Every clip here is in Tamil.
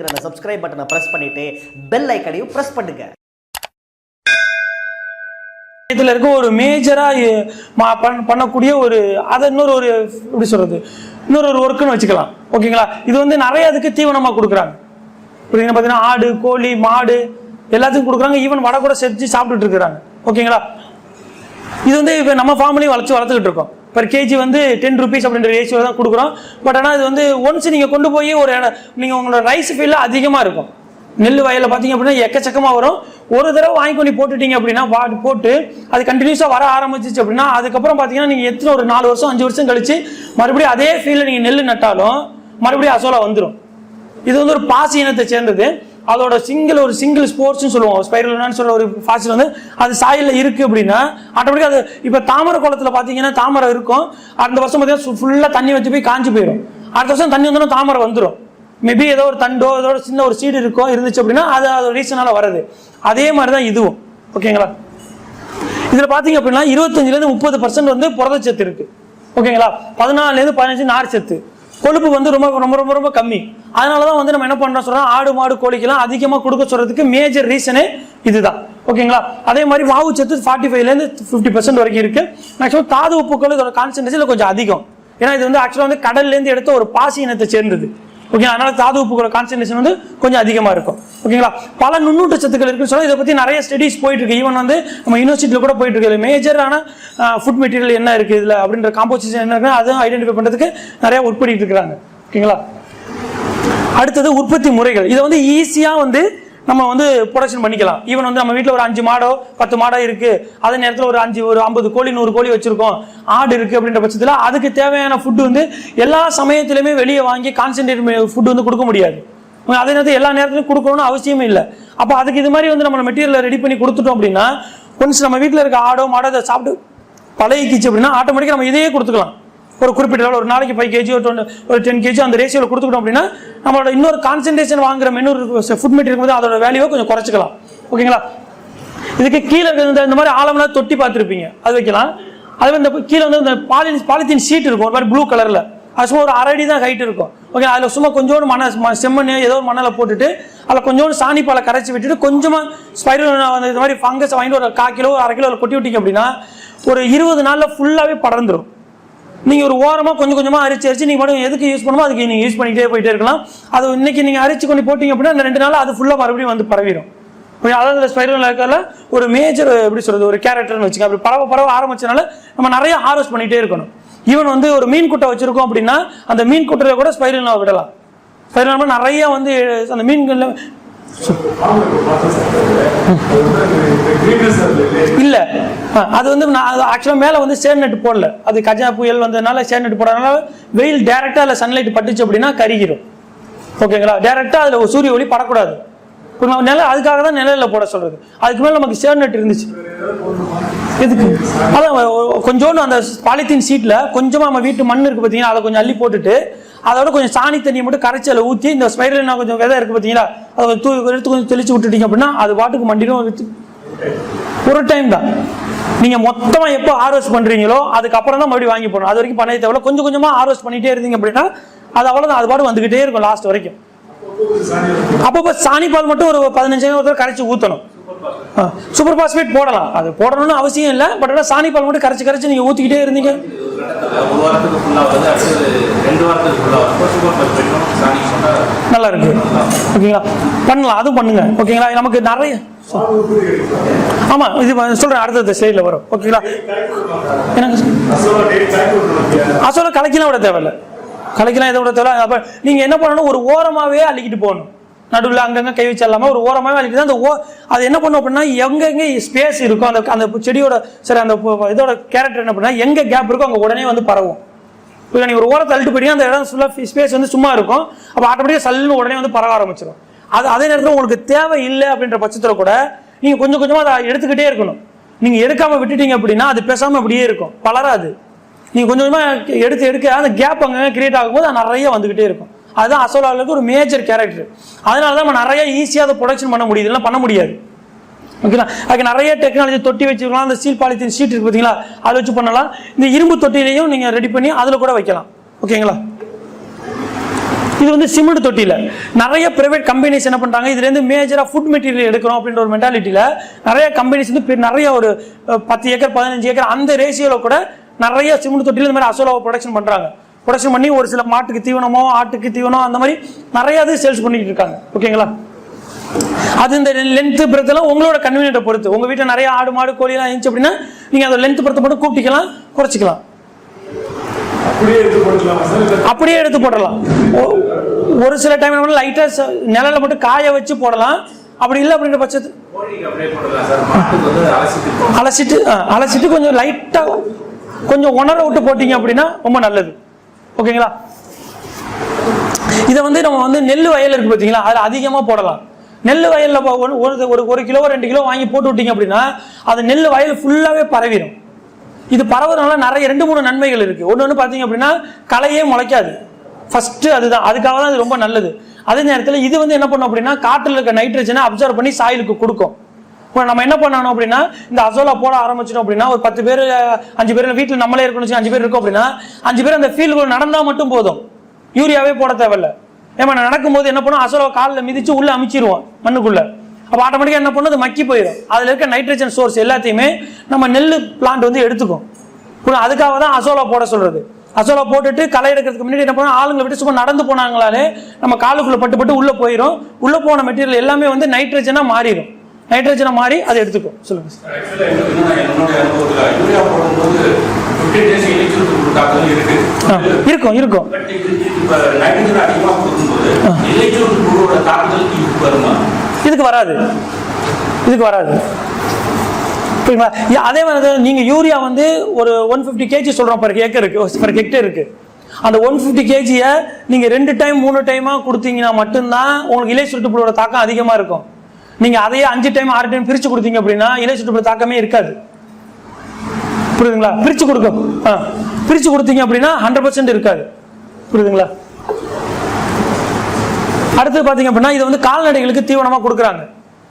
அந்த சப்ஸ்கிரைப் பட்டனை பிரஸ் பண்ணிட்டு பெல் ஐக்கனையும் பிரஸ் பண்ணுங்க. இதுல இருக்க ஒரு மேஜரா பண்ணக்கூடிய ஒரு அதை இன்னொரு ஒரு எப்படி சொல்றது இன்னொரு ஒரு ஒர்க்குன்னு வச்சுக்கலாம். ஓகேங்களா? இது வந்து நிறைய அதுக்கு தீவனமா கொடுக்குறாங்க. புரியுதுங்க பார்த்தீங்கன்னா ஆடு கோழி மாடு எல்லாத்துக்கும் கொடுக்குறாங்க. ஈவன் வடை கூட செஞ்சு சாப்பிட்டுட்டு இருக்கிறாங்க. ஓகேங்களா? இது வந்து இப்போ நம்ம ஃபார்ம்லேயும் வளர்ச்சி வளர்த்துக்கிட்டு இருக்கோம். பர் கேஜி வந்து டென் ருபீஸ் அப்படின்ற ரேஷியோ தான் கொடுக்குறோம். பட் ஆனால் இது வந்து ஒன்ஸ் நீங்கள் கொண்டு போய் ஒரு நீங்கள் உங்களோட ரைஸ் ஃபீல்டில் அதிகமாக இருக்கும். நெல் வயலில் பார்த்தீங்க அப்படின்னா எக்கச்சக்கமாக வரும். ஒரு தடவை வாங்கி கொண்டு போட்டுட்டீங்க அப்படின்னா போட்டு அது கண்டினியூஸாக வர ஆரம்பிச்சிச்சு அப்படின்னா அதுக்கப்புறம் பார்த்தீங்கன்னா நீங்கள் எத்தனை ஒரு நாலு வருஷம் அஞ்சு வருஷம் கழிச்சு மறுபடியும் அதே ஃபீல்டில் நீங்கள் நெல் நட்டாலும் மறுபடியும் அசோலா வந்துடும் இது வந்து ஒரு பாசி இனத்தை சேர்ந்தது. அதோட சிங்கிள் ஒரு சிங்கிள் ஸ்போர்ட்ஸ்னு சொல்லுவோம். ஸ்பைரல்னு சொல்ற ஒரு ஃபாசில் வந்து அது சாயலில் இருக்கு அப்படின்னா ஆட்டோமேட்டிக்காக அது இப்போ தாமரை குளத்துல பாத்தீங்கன்னா தாமரை இருக்கும். அந்த வருஷம் பார்த்தீங்கன்னா ஃபுல்லா தண்ணி வச்சு போய் காஞ்சு போயிடும் அடுத்த வருஷம் தண்ணி வந்தோன்னா தாமரை வந்துடும் மேபி ஏதோ ஒரு தண்டோ ஏதோ ஒரு சின்ன ஒரு சீடு இருக்கோ இருந்துச்சு அப்படின்னா அது அது ரீசனால வருது அதே மாதிரி தான் இதுவும் ஓகேங்களா இதுல பாத்தீங்க அப்படின்னா இருபத்தஞ்சுல இருந்து முப்பது பர்சன்ட் வந்து புரதச்சத்து இருக்கு. ஓகேங்களா பதினாலுல இருந்து பதினஞ்சு நார் சத்து. கொழுப்பு வந்து ரொம்ப ரொம்ப ரொம்ப ரொம்ப கம்மி. அதனால தான் வந்து நம்ம என்ன பண்ணுறோம் சொல்கிறோம் ஆடு மாடு கோழிக்கெல்லாம் அதிகமாக கொடுக்க சொல்கிறதுக்கு மேஜர் ரீசனே இதுதான். ஓகேங்களா? அதே மாதிரி மாவு சத்து ஃபார்ட்டி ஃபைவ்லேருந்து ஃபிஃப்டி பர்சன்ட் வரைக்கும் இருக்குது மேக்ஸிமம் தாது உப்புக்கள் இதோட கான்சன்ட்ரேஷன் கொஞ்சம் அதிகம். ஏன்னா இது வந்து ஆக்சுவலாக வந்து கடல்லேருந்து எடுத்த ஒரு பாசி இனத்தை சேர்ந்தது. ஓகே அதனால தாது உப்புகளோட கான்சன்ட்ரேஷன் வந்து கொஞ்சம் அதிகமாக இருக்கும். ஓகேங்களா பல நுண்ணூட்ட சத்துக்கள் இருக்குன்னு சொன்னால் இதை பற்றி நிறைய ஸ்டடிஸ் போயிட்டு இருக்கு ஈவன் வந்து நம்ம யூனிவர்சிட்டியில் கூட போயிட்டு இருக்கு மேஜரான ஃபுட் மெட்டீரியல் என்ன இருக்குது இதில் அப்படின்ற காம்போசிஷன் என்ன இருக்குது அதுவும் ஐடென்டிஃபை பண்ணுறதுக்கு நிறைய ஒர்க் இருக்கிறாங்க. ஓகேங்களா அடுத்தது உற்பத்தி முறைகள். இதை வந்து ஈஸியாக வந்து நம்ம வந்து ப்ரொடக்ஷன் பண்ணிக்கலாம். ஈவன் வந்து நம்ம வீட்டில் ஒரு அஞ்சு மாடோ பத்து மாடோ இருக்கு. அதே நேரத்தில் ஒரு அஞ்சு ஒரு ஐம்பது கோழி நூறு கோழி வச்சிருக்கோம். ஆடு இருக்கு அப்படின்ற பட்சத்தில் அதுக்கு தேவையான ஃபுட்டு வந்து எல்லா சமயத்திலுமே வெளியே வாங்கி கான்சென்ட்ரேட் ஃபுட் வந்து கொடுக்க முடியாது. அதே நேரத்தில் எல்லா நேரத்திலும் கொடுக்கணும்னு அவசியமே இல்லை. அப்போ அதுக்கு இது மாதிரி வந்து நம்ம மெட்டீரியலை ரெடி பண்ணி கொடுத்துட்டோம் அப்படின்னா ஒன்ஸ் நம்ம வீட்டில் இருக்க ஆடோ மாடோ அதை சாப்பிட்டு பழகிக்கிச்சு அப்படின்னா ஆட்டோமேட்டிக்காக நம்ம இதையே கொடுத்துக்கலாம். ஒரு குறிப்பிட்ட அளவு ஒரு நாளைக்கு ஃபைவ் கேஜி ஒரு டுவெண்ட்டி ஒரு டென் கேஜி அந்த ரேஷியோவில் கொடுத்துக்கிட்டோம் அப்படின்னா நம்மளோட இன்னொரு கான்சன்ட்ரேஷன் வாங்குற மெனு ஃபுட் மெட்டீரியல் இருக்கும்போது அதோட வேல்யூவை கொஞ்சம் குறைச்சிக்கலாம். ஓகேங்களா இதுக்கு கீழே இந்த இந்த மாதிரி ஆழம்லாம் தொட்டி பார்த்துருப்பீங்க. அது வைக்கலாம். அது இந்த கீழே வந்து இந்த பாலின் பாலித்தீன் ஷீட் இருக்கும் ஒரு மாதிரி ப்ளூ கலரில் அது சும்மா ஒரு அரை அடி தான் ஹைட் இருக்கும். ஓகே அதில் சும்மா கொஞ்சோண்டு மண ம- செம்மண் ஏதோ ஒரு மணலை போட்டுட்டு அதில் கொஞ்சோண்டு சாணிப்பாலை கரைச்சி விட்டுட்டு கொஞ்சமாக ஸ்பைரல் இந்த மாதிரி ஃபங்கஸ் வாங்கிட்டு ஒரு கால் கிலோ அரை கிலோ கொட்டி விட்டீங்க அப்படின்னா ஒரு இருபது நாளில் ஃபுல்லாகவே படர்ந்துடும் நீங்கள் ஒரு ஓரமாக கொஞ்சம் கொஞ்சமாக அரிச்சு அரிச்சு நீங்கள் மட்டும் எதுக்கு யூஸ் பண்ணுமோ அதுக்கு நீங்கள் யூஸ் பண்ணிக்கிட்டே போயிட்டே இருக்கலாம். அது இன்னைக்கு நீங்கள் அரிச்சு கொண்டு போட்டிங்க அப்படின்னா அந்த ரெண்டு நாள் அது ஃபுல்லாக மறுபடியும் வந்து பரவிடும் அதாவது இந்த ஸ்பைரல் இருக்கிறதுல ஒரு மேஜர் எப்படி சொல்கிறது ஒரு கேரக்டர்னு வச்சுக்க அப்படி பரவ பரவ ஆரம்பிச்சனால நம்ம நிறைய ஹார்வெஸ்ட் பண்ணிகிட்டே இருக்கணும். ஈவன் வந்து ஒரு மீன் குட்டை வச்சுருக்கோம் அப்படின்னா அந்த மீன் குட்டையில கூட ஸ்பைரல் விடலாம். ஸ்பைரல் நிறைய வந்து அந்த மீன்களில் இல்லை. அது வந்து நான் ஆக்சுவலாக மேலே வந்து சேர் நெட் போடல. அது கஜா புயல் வந்ததுனால சேர் நெட் போடுறதுனால வெயில் டேரெக்டாக அதில் சன்லைட் பட்டுச்சு அப்படின்னா கருகிரும். ஓகேங்களா டேரெக்டாக அதில் ஒரு சூரிய ஒளி படக்கூடாது. நம்ம நில அதுக்காக தான் நிலையில் போட சொல்கிறது அதுக்கு மேலே நமக்கு சேர் நெட் இருந்துச்சு. எதுக்கு? அதான் கொஞ்சோண்டு அந்த பாலித்தீன் சீட்டில் கொஞ்சமாக நம்ம வீட்டு மண் இருக்குது பார்த்தீங்கன்னா அதை கொஞ்சம் அள்ளி போட்டுட்டு அதோட கொஞ்சம் சாணி தண்ணியை மட்டும் கரைச்சல ஊற்றி இந்த ஸ்பைரல் கொஞ்சம் விதை இருக்கு பார்த்தீங்களா அதை கொஞ்சம் தூ எடுத்து கொஞ்சம் தெளிச்சு விட்டுட்டீங்க அப்படின்னா அது பாட்டுக்கு மண்டிடும் ஒரு டைம் தான். நீங்க மொத்தமா எப்போ ஹார்வெஸ்ட் பண்றீங்களோ அதுக்கப்புறம் தான் மறுபடியும் வாங்கி போடணும். அது வரைக்கும் பண்ண தேவையில்ல. கொஞ்சம் கொஞ்சமா ஹார்வெஸ்ட் பண்ணிட்டே இருந்தீங்க அப்படின்னா அது அவ்வளவுதான். அது பாட்டு வந்துகிட்டே இருக்கும் லாஸ்ட் வரைக்கும். அப்பப்போ சாணி பால் மட்டும் ஒரு பதினஞ்சு ஒரு தடவை கரைச்சி ஊற்றணும் சூப்பர் பாஸ்பேட் போடலாம். அது போடணும்னு அவசியம் இல்லை. பட் ஆனால் சாணி பால் மட்டும் கரைச்சி கரைச்சி நீங்கள் ஊற்றிக்கிட்டே இருந்தீங்க. ஒரு வாரத்துக்கு ஃபுல்லாக வருது. அடுத்தது ரெண்டு வாரத்துக்கு ஃபுல்லாக வரும் சூப்பர் பர்ஃபெக்டும் சாணி சொன்னால் நல்லா இருக்கு. ஓகேங்களா? பண்ணலாம். அதுவும் பண்ணுங்க. ஓகேங்களா? நமக்கு நிறைய ஆமா இது சொல்றேன். அடுத்தது ஸ்லைட்ல வரும். ஓகேங்களா? எனக்கு அசோல கலக்கிலாம் விட தேவையில்ல. கலக்கிலாம் எதை விட தேவையில்ல. அப்ப நீங்க என்ன பண்ணணும்? ஒரு ஓரமாவே அள்ளிக்கிட்டு போகணும். நடுவில் அங்கங்க கை வச்சிடலாமா? ஒரு ஓரமாக வலிக்குது. அந்த ஓ அது என்ன பண்ணும் அப்படின்னா எங்கெங்க ஸ்பேஸ் இருக்கும் அந்த அந்த செடியோட சரி அந்த இதோட கேரக்டர் என்ன பண்ணா எங்க கேப் இருக்கோ அங்கே உடனே வந்து பரவும். இப்போ நீ ஒரு ஓரத்தை தள்ளிட்டு போயிட்டீங்க அந்த இடம் ஃபுல்லாக ஸ்பேஸ் வந்து சும்மா இருக்கும். அப்போ ஆட்டோமேட்டிக்காக சல்லுன்னு உடனே வந்து பரவ ஆரம்பிச்சிடும் அது அதே நேரத்தில் உங்களுக்கு தேவை இல்லை அப்படின்ற பட்சத்தில் கூட நீங்கள் கொஞ்சம் கொஞ்சமாக அதை எடுத்துக்கிட்டே இருக்கணும். நீங்கள் எடுக்காமல் விட்டுட்டீங்க அப்படின்னா அது பேசாமல் அப்படியே இருக்கும். பலராது. நீங்கள் கொஞ்சம் கொஞ்சமாக எடுத்து எடுக்க அந்த கேப் அங்கே கிரியேட் ஆகும்போது அது நிறைய வந்துக்கிட்டே இருக்கும். அதுதான் அசோலாவுக்கு ஒரு மேஜர் கேரக்டர் அதனால தான் நம்ம நிறைய ஈஸியாக அதை ப்ரொடக்ஷன் பண்ண முடியுது. இல்லை பண்ண முடியாது. ஓகேங்களா அதுக்கு நிறைய டெக்னாலஜி தொட்டி வச்சுருக்கலாம். அந்த ஸ்டீல் பாலித்தீன் ஷீட் இருக்கு பார்த்தீங்களா? அதை வச்சு பண்ணலாம். இந்த இரும்பு தொட்டிலையும் நீங்கள் ரெடி பண்ணி அதில் கூட வைக்கலாம். ஓகேங்களா இது வந்து சிமெண்ட் தொட்டியில். நிறைய பிரைவேட் கம்பெனிஸ் என்ன பண்ணுறாங்க இதுலேருந்து மேஜராக ஃபுட் மெட்டீரியல் எடுக்கிறோம் அப்படின்ற ஒரு மென்டாலிட்டியில் நிறைய கம்பெனிஸ் வந்து நிறைய ஒரு பத்து ஏக்கர் பதினஞ்சு ஏக்கர் அந்த ரேஷியோவில் கூட நிறைய சிமெண்ட் தொட்டியில் இந்த மாதிரி அசோலாவை ப்ரொடக்ஷன் பண்ணுறாங்க ப்ரொடக்ஷன் பண்ணி ஒரு சில மாட்டுக்கு தீவனமோ ஆட்டுக்கு தீவனம் அந்த மாதிரி நிறைய இது சேல்ஸ் பண்ணிட்டு இருக்காங்க. ஓகேங்களா? அது இந்த லென்த் பிரத்தெல்லாம் உங்களோட கன்வீனியன்ட்டை பொறுத்து. உங்க வீட்டில் நிறைய ஆடு மாடு கோழி எல்லாம் இருந்துச்சு அப்படின்னா நீங்க அந்த லென்த் பிரத்தை மட்டும் கூப்பிட்டுக்கலாம் குறைச்சிக்கலாம். அப்படியே எடுத்து போடலாம் ஒ- ஒரு சில டைம் நம்ம லைட்டா ச- நிழல்ல மட்டும் காய வச்சு போடலாம். அப்படி இல்லை அப்படின்ற பட்சத்து கோழிக்கு அப்படியே போடலாம் சார். மாட்டுக்கு வந்து அலசிட்டு அலசிட்டு ஆ, அலசிட்டு கொஞ்சம் லைட்டா கொஞ்சம் உணர விட்டு போட்டீங்க அப்படின்னா ரொம்ப நல்லது. ஓகேங்களா? இதை வந்து நம்ம வந்து நெல் வயல் இருக்கு பார்த்தீங்களா அதில் அதிகமாக போடலாம். நெல் வயலில் ஒரு ஒரு- ஒரு கிலோ ரெண்டு கிலோ வாங்கி போட்டு விட்டீங்க அப்படின்னா அது நெல் வயல் ஃபுல்லாகவே பரவிடும் இது பரவுறதுனால நிறைய ரெண்டு மூணு நன்மைகள் இருக்குது ஒன்று ஒன்று பார்த்தீங்க அப்படின்னா களையே முளைக்காது. ஃபஸ்ட்டு அதுதான். அதுக்காக தான் இது ரொம்ப நல்லது. அதே நேரத்தில் இது வந்து என்ன பண்ணும் அப்படின்னா காற்றில் இருக்க நைட்ரஜனை அப்சர்வ் பண்ணி சாயிலுக்கு கொடுக்கும். இப்போ நம்ம என்ன பண்ணணும் அப்படின்னா இந்த அசோலா போட ஆரம்பிச்சிட்டோம் அப்படின்னா ஒரு பத்து பேர் அஞ்சு பேர் வீட்டில் நம்மளே இருக்கணும் அஞ்சு பேர் இருக்கோம் அப்படின்னா அஞ்சு பேர் அந்த ஃபீல்டுக்குள்ள நடந்தால் மட்டும் போதும். யூரியாவே போட தேவையில்ல. ஏமா நடக்கும்போது என்ன பண்ணும் அசோலா காலில் மிதிச்சு உள்ளே அமைச்சிருவோம் மண்ணுக்குள்ளே. அப்போ ஆட்டோமேட்டிக்காக என்ன பண்ணும்? அது மக்கி போயிடும் அதில் இருக்க நைட்ரஜன் சோர்ஸ் எல்லாத்தையுமே நம்ம நெல் பிளான்ட் வந்து எடுத்துக்கும். புரியுதா? அதுக்காக தான் அசோலா போட சொல்கிறது அசோலா போட்டுட்டு களை எடுக்கிறதுக்கு முன்னாடி என்ன பண்ணுவோம்? ஆளுங்களை விட்டு சும்மா நடந்து போனாங்களாலே நம்ம காலுக்குள்ளே பட்டு பட்டு உள்ளே போயிடும் உள்ளே போன மெட்டீரியல் எல்லாமே வந்து நைட்ரஜனாக மாறிடும் நைட்ரஜனை மாறி அதை எடுத்துக்கும் சொல்லுங்க. சார். இருக்கும் இருக்கும். இதுக்கு வராது. இதுக்கு வராது. புரியுங்களா அதே மாதிரி நீங்கள் நீங்க யூரியா வந்து ஒரு ஒன் ஃபிஃப்டி கேஜி சொல்றோம் பர் ஏக்கருக்கு பர் ஹெக்டேர் இருக்கு. அந்த ஒன் ஃபிஃப்டி கேஜியை நீங்க ரெண்டு டைம் மூணு டைமா கொடுத்தீங்கன்னா மட்டும்தான் உங்களுக்கு இலை சுற்றுப்புழோட தாக்கம் அதிகமா இருக்கும். நீங்க அதையே அஞ்சு டைம் ஆறு டைம் பிரிச்சு கொடுத்தீங்க அப்படின்னா இலை சுற்றுப்புற தாக்கமே இருக்காது. புரியுதுங்களா? பிரிச்சு கொடுக்கும் பிரிச்சு கொடுத்தீங்க அப்படின்னா ஹண்ட்ரட் பர்சன்ட் இருக்காது. புரியுதுங்களா? அடுத்து பார்த்தீங்க அப்படின்னா இது வந்து கால்நடைகளுக்கு தீவனமாக கொடுக்குறாங்க.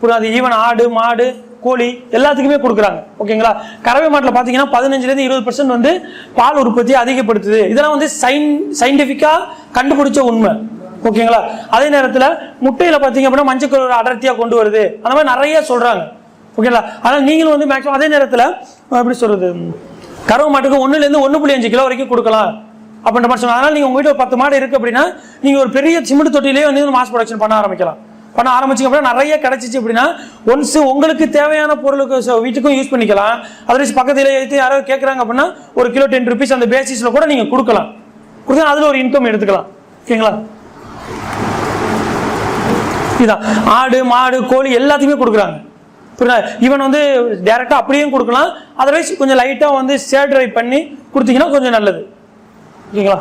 புரியுது? அது ஈவன் ஆடு மாடு கோழி எல்லாத்துக்குமே கொடுக்குறாங்க. ஓகேங்களா? கறவை மாட்டில் பார்த்தீங்கன்னா பதினஞ்சுலேருந்து இருபது பர்சன்ட் வந்து பால் உற்பத்தியை அதிகப்படுத்துது. இதெல்லாம் வந்து சைன் சயின்டிஃபிக்காக கண்டுபிடிச்ச உண்மை. ஓகேங்களா? அதே நேரத்தில் முட்டையில் பார்த்தீங்க அப்படின்னா மஞ்சள் அடர்த்தியாக கொண்டு வருது. அந்த மாதிரி நிறைய சொல்கிறாங்க ஓகேங்களா? அதனால் நீங்களும் வந்து மேக்ஸிமம் அதே நேரத்தில் எப்படி சொல்கிறது கறவை மாட்டுக்கு ஒன்றுலேருந்து ஒன்று புள்ளி அஞ்சு கிலோ வரைக்கும் கொடுக்கலாம் அப்படின்ற மாதிரி சொன்னாங்க. அதனால் நீங்கள் உங்கள் வீட்டில் ஒரு பத்து மாடு இருக்குது அப்படின்னா நீங்கள் ஒரு பெரிய சிமெண்ட் தொட்டிலே வந்து மாஸ் ப்ரொடக்ஷன் பண்ண ஆரம்பிக்கலாம். பண்ண ஆரம்பிச்சிங்க அப்படின்னா நிறைய கிடைச்சிச்சு அப்படின்னா ஒன்ஸ் உங்களுக்கு தேவையான பொருளுக்கு வீட்டுக்கும் யூஸ் பண்ணிக்கலாம். அதர்வைஸ் பக்கத்தில் எடுத்து யாரோ கேட்குறாங்க அப்படின்னா ஒரு கிலோ டென் ருபீஸ் அந்த பேசிஸில் கூட நீங்கள் கொடுக்கலாம். கொடுத்தா அதில் ஒரு இன்கம் எடுத்துக்கலாம். ஓகேங்களா? இதான் ஆடு மாடு கோழி எல்லாத்தையுமே கொடுக்குறாங்க. புரியுதா? இவன் வந்து டேரெக்டாக அப்படியும் கொடுக்கலாம். அதர்வைஸ் கொஞ்சம் லைட்டாக வந்து சேட் ட்ரை பண்ணி கொடுத்தீங்கன்னா கொஞ்சம் நல்லது. ஓகேங்களா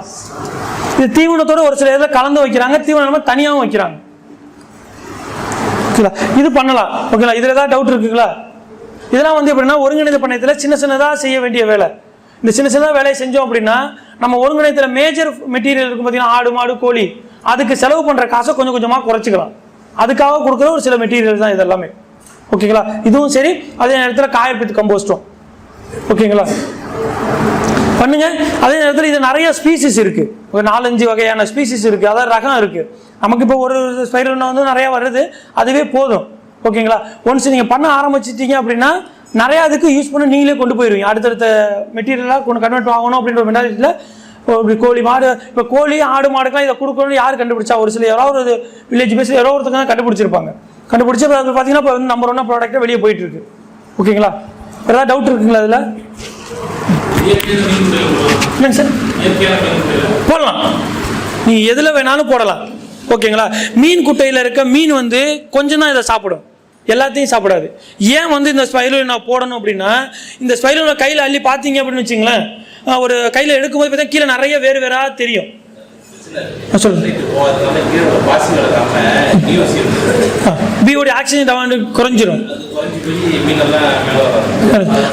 இது தீவனத்தோட ஒரு சில இதில் கலந்து வைக்கிறாங்க. தீவனம் தனியாகவும் வைக்கிறாங்க. ஓகேங்களா இது பண்ணலாம். ஓகேங்களா? இதில் ஏதாவது டவுட் இருக்குங்களா? இதெல்லாம் வந்து எப்படின்னா ஒருங்கிணைந்த பண்ணையத்தில் சின்ன சின்னதாக செய்ய வேண்டிய வேலை. இந்த சின்ன சின்னதாக வேலையை செஞ்சோம் அப்படின்னா நம்ம ஒருங்கிணைத்தில் மேஜர் மெட்டீரியல் இருக்கும் பார்த்தீங்கன்னா ஆடு மாடு கோழி. அதுக்கு செலவு பண்ணுற காசை கொஞ்சம் கொஞ்சமாக குறைச்சிக்கலாம். அதுக்காக கொடுக்குற ஒரு சில மெட்டீரியல் தான் இது எல்லாமே ஓகேங்களா? இதுவும் சரி அதே நேரத்தில் காயப்பித்து கம்போஸ்டும் ஓகேங்களா? பண்ணுங்க. அதே நேரத்தில் இது நிறைய ஸ்பீசிஸ் இருக்கு. ஒரு நாலஞ்சு வகையான ஸ்பீசிஸ் இருக்கு. அதாவது ரகம் இருக்கு. நமக்கு இப்போ ஒரு ஸ்பைரல் வந்து நிறைய வருது. அதுவே போதும். ஓகேங்களா? ஒன்ஸ் நீங்க பண்ண ஆரம்பிச்சிட்டீங்க அப்படின்னா நிறைய அதுக்கு யூஸ் பண்ண நீங்களே கொண்டு போயிருவீங்க. அடுத்தடுத்த மெட்டீரியலாக கொண்டு கன்வெர்ட் ஆகணும் அப்படின்ற ஒரு மென்டாலிட்டியில் இப்படி கோழி மாடு இப்போ கோழி ஆடு மாடுக்கெல்லாம் இதை கொடுக்கணும்னு யார் கண்டுபிடிச்சா? ஒரு சில யாரோ ஒரு வில்லேஜ் பேஸ் யாரோ ஒருத்தங்க தான் கண்டுபிடிச்சிருப்பாங்க. கண்டுபிடிச்சி இப்போ அது பார்த்தீங்கன்னா இப்போ வந்து நம்பர் ஒன்றா ப்ராடக்டாக வெளியே போயிட்டு இருக்கு ஓகேங்களா ஏதாவது டவுட் இருக்குங்களா அதில் இயற்கையான போடலாம். இல்லைங்க சார்? போடலாம். நீ எதில் வேணாலும் போடலாம். ஓகேங்களா? மீன் குட்டையில் இருக்க மீன் வந்து கொஞ்சம் தான் இதை சாப்பிடும். எல்லாத்தையும் சாப்பிடாது. ஏன் வந்து இந்த ஸ்பைரல் நான் போடணும் அப்படின்னா இந்த ஸ்பைரல் கையில் அள்ளி பார்த்தீங்க அப்படின்னு வச்சுங்களேன் ஒரு கையில் எடுக்கும்போது பார்த்தா கீழே நிறைய வேறு வேறா தெரியும். ஆ, பியோடைய ஆக்சிஜன் டவாண்டு குறைஞ்சிரும்.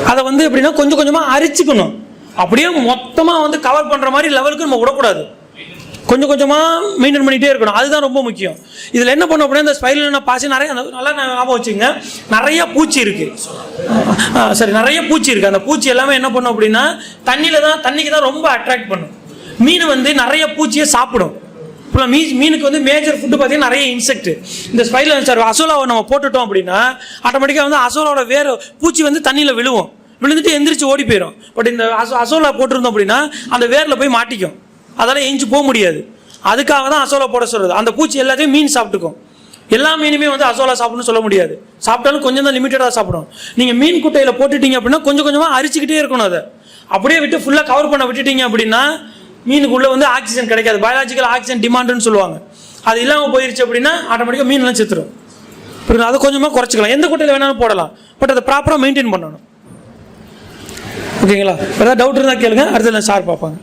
அதை வந்து எப்படின்னா கொஞ்சம் கொஞ்சமாக அரிச்சுக்கணும். அப்படியே மொத்தமாக வந்து கவர் பண்ணுற மாதிரி லெவலுக்கு நம்ம விடக்கூடாது. கொஞ்சம் கொஞ்சமாக மெயின்டைன் பண்ணிகிட்டே இருக்கணும். அதுதான் ரொம்ப முக்கியம். இதில் என்ன பண்ணும் அப்படின்னா இந்த ஸ்பைரல் பாசி நிறைய நல்லா ஞாபகம் வச்சுங்க நிறைய பூச்சி இருக்குது சரி நிறைய பூச்சி இருக்குது அந்த பூச்சி எல்லாமே என்ன பண்ணும் அப்படின்னா தண்ணியில் தான் தண்ணிக்கு தான் ரொம்ப அட்ராக்ட் பண்ணும். மீன் வந்து நிறைய பூச்சியை சாப்பிடும். இப்போ மீ மீனுக்கு வந்து மேஜர் ஃபுட்டு பார்த்தீங்கன்னா நிறைய இன்செக்ட் இந்த ஸ்பைரல் சார் அசோலாவை நம்ம போட்டுட்டோம் அப்படின்னா ஆட்டோமேட்டிக்காக வந்து அசோலாவோட வேர் பூச்சி வந்து தண்ணியில் விழுவும். விழுந்துட்டு எந்திரிச்சு ஓடி போயிடும் பட் இந்த அசோ அசோலா போட்டிருந்தோம் அப்படின்னா அந்த வேரில் போய் மாட்டிக்கும். அதெல்லாம் எஞ்சி போக முடியாது. அதுக்காக தான் அசோலா போட சொல்கிறது அந்த பூச்சி எல்லாத்தையும் மீன் சாப்பிட்டுக்கும். எல்லா மீனுமே வந்து அசோலா சாப்பிடணும்னு சொல்ல முடியாது. சாப்பிட்டாலும் கொஞ்சம் தான் லிமிட்டடாக சாப்பிடும். நீங்கள் மீன் குட்டையில் போட்டுட்டீங்க அப்படின்னா கொஞ்சம் கொஞ்சமாக அரிச்சுக்கிட்டே இருக்கணும் அதை. அப்படியே விட்டு ஃபுல்லாக கவர் பண்ண விட்டுட்டீங்க அப்படின்னா மீனுக்குள்ளே வந்து ஆக்சிஜன் கிடைக்காது. பயாலஜிக்கல் ஆக்சிஜன் டிமாண்டுன்னு சொல்லுவாங்க. அது இல்லாமல் போயிருச்சு அப்படின்னா ஆட்டோமேட்டிக்காக மீன்லாம் செத்துடும் புரியுது? அதை கொஞ்சமாக குறைச்சிக்கலாம். எந்த குட்டையில் வேணாலும் போடலாம். பட் அதை ப்ராப்பராக மெயின்டைன் பண்ணணும். ஓகேங்களா? ஏதாவது டவுட் இருந்தால் கேளுங்க. அடுத்தது நான் சார் பார்ப்பாங்க.